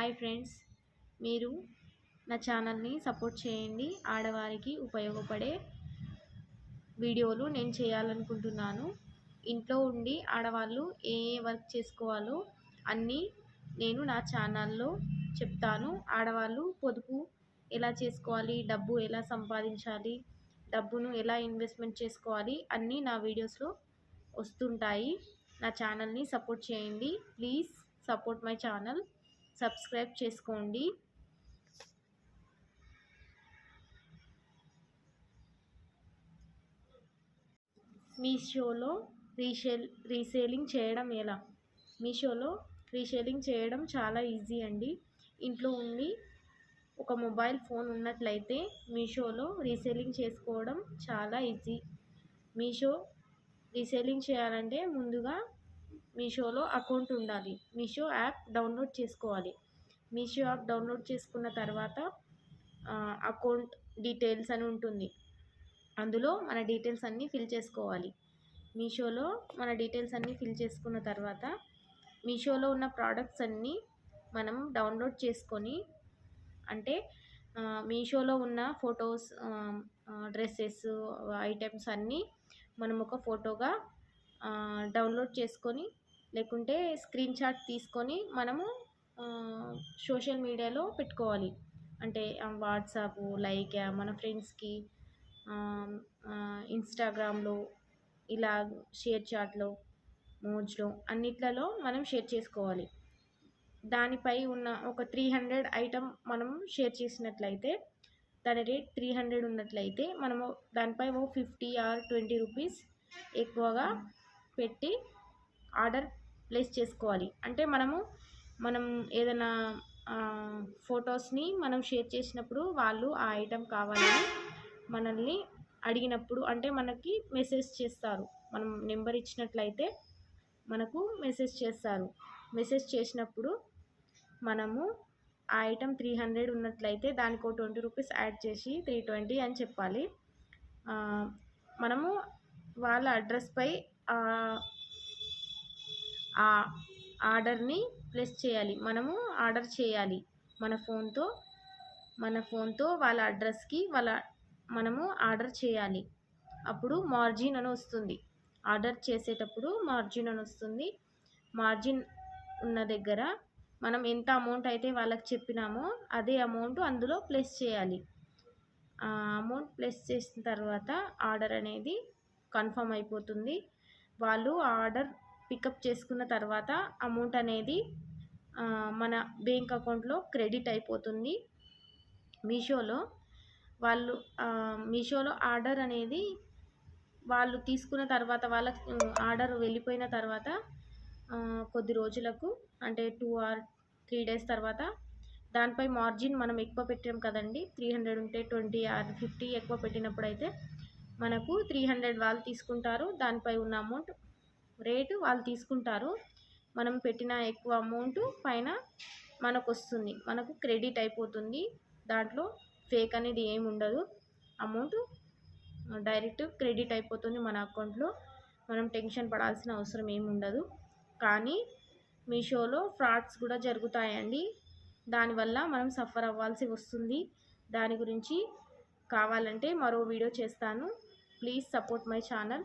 Hi friends. మీరు నా ఛానల్ని సపోర్ట్ చేయండి. ఆడవారికి ఉపయోగపడే వీడియోలు నేను చేయాలనుకుంటున్నాను. ఇంట్లో ఉండి ఆడవాళ్ళు ఏ ఏ వర్క్ చేసుకోవాలో అన్నీ నేను నా ఛానల్లో చెప్తాను. ఆడవాళ్ళు పొదుపు ఎలా చేసుకోవాలి డబ్బు ఎలా సంపాదించాలి డబ్బును ఎలా ఇన్వెస్ట్మెంట్ చేసుకోవాలి అన్నీ నా వీడియోస్లో వస్తుంటాయి. నా ఛానల్ని సపోర్ట్ చేయండి. Please support my channel. Subscribe చేసుకోండి. మీషోలో రీసేల్ రీసేలింగ్ చేయడం ఎలా? మీషోలో రీసేలింగ్ చేయడం చాలా ఈజీ అండి. ఇంట్లో ఉండి ఒక మొబైల్ ఫోన్ ఉన్నట్లయితే మీషోలో రీసేలింగ్ చేసుకోవడం చాలా ఈజీ. మీషో రీసేలింగ్ చేయాలంటే ముందుగా మీషోలో అకౌంట్ ఉండాలి. మీషో యాప్ డౌన్లోడ్ చేసుకోవాలి. మీషో యాప్ డౌన్లోడ్ చేసుకున్న తర్వాత అకౌంట్ డీటెయిల్స్ అని ఉంటుంది. అందులో మన డీటెయిల్స్ అన్నీ ఫిల్ చేసుకోవాలి. మీషోలో మన డీటెయిల్స్ అన్నీ ఫిల్ చేసుకున్న తర్వాత మీషోలో ఉన్న ప్రోడక్ట్స్ అన్నీ మనం డౌన్లోడ్ చేసుకొని అంటే మీషోలో ఉన్న ఫొటోస్ డ్రెస్సెస్ ఐటమ్స్ అన్నీ మనం ఒక ఫోటోగా డౌన్లోడ్ చేసుకొని లేకుంటే స్క్రీన్ షాట్ తీసుకొని మనము సోషల్ మీడియాలో పెట్టుకోవాలి. అంటే వాట్సాప్ లైక్ మన ఫ్రెండ్స్కి ఇన్స్టాగ్రామ్లో ఇలా షేర్ చాట్లో మోజ్లో అన్నిట్లలో మనం షేర్ చేసుకోవాలి. దానిపై ఉన్న ఒక త్రీ హండ్రెడ్ ఐటమ్ మనం షేర్ చేసినట్లయితే దాని రేట్ త్రీ హండ్రెడ్ ఉన్నట్లయితే మనము దానిపై ఓ ఫిఫ్టీ ఆర్ ట్వంటీ రూపీస్ ఎక్కువగా పెట్టి ఆర్డర్ ప్లేస్ చేసుకోవాలి. అంటే మనము మనం ఏదైనా ఫొటోస్ని మనం షేర్ చేసినప్పుడు వాళ్ళు ఆ ఐటెం కావాలని మనల్ని అడిగినప్పుడు అంటే మనకి మెసేజ్ చేస్తారు. మనం నెంబర్ ఇచ్చినట్లయితే మనకు మెసేజ్ చేస్తారు. మెసేజ్ చేసినప్పుడు మనము ఆ ఐటెం త్రీ హండ్రెడ్ ఉన్నట్లయితే దానికి ఒక ట్వంటీ రూపీస్ యాడ్ చేసి త్రీ ట్వంటీ అని చెప్పాలి. మనము వాళ్ళ అడ్రస్పై ఆ ఆర్డర్ని ప్లేస్ చేయాలి. మనము ఆర్డర్ చేయాలి. మన ఫోన్తో మన ఫోన్తో వాళ్ళ అడ్రస్కి వాళ్ళ మనము ఆర్డర్ చేయాలి. అప్పుడు మార్జిన్ అని వస్తుంది. ఆర్డర్ చేసేటప్పుడు మార్జిన్ అని వస్తుంది. మార్జిన్ ఉన్న దగ్గర మనం ఎంత అమౌంట్ అయితే వాళ్ళకి చెప్పినామో అదే అమౌంట్ అందులో ప్లేస్ చేయాలి. ఆ అమౌంట్ ప్లేస్ చేసిన తర్వాత ఆర్డర్ అనేది కన్ఫర్మ్ అయిపోతుంది. వాళ్ళు ఆర్డర్ పికప్ చేసుకున్న తర్వాత అమౌంట్ అనేది మన బ్యాంక్ అకౌంట్లో క్రెడిట్ అయిపోతుంది. మీషోలో వాళ్ళు మీషోలో ఆర్డర్ అనేది వాళ్ళు తీసుకున్న తర్వాత వాళ్ళ ఆర్డర్ వెళ్ళిపోయిన తర్వాత కొద్ది రోజులకు అంటే టూ ఆర్ త్రీ డేస్ తర్వాత దానిపై మార్జిన్ మనం ఎక్కువ పెట్టాం కదండి. త్రీ హండ్రెడ్ ఉంటే ట్వంటీ ఆర్ ఫిఫ్టీ ఎక్కువ పెట్టినప్పుడు అయితే మనకు త్రీ హండ్రెడ్ వాళ్ళు తీసుకుంటారు. దానిపై ఉన్న అమౌంట్ రేటు వాళ్ళు తీసుకుంటారు. మనం పెట్టిన ఎక్కువ అమౌంట్ పైన మనకు వస్తుంది మనకు క్రెడిట్ అయిపోతుంది. దాంట్లో ఫేక్ అనేది ఏమి ఉండదు. అమౌంట్ డైరెక్ట్ క్రెడిట్ అయిపోతుంది మన అకౌంట్లో. మనం టెన్షన్ పడాల్సిన అవసరం ఏమి ఉండదు. కానీ మీషోలో ఫ్రాడ్స్ కూడా జరుగుతాయండి. దానివల్ల మనం సఫర్ అవ్వాల్సి వస్తుంది. దాని గురించి కావాలంటే మరో వీడియో చేస్తాను. Please support my channel.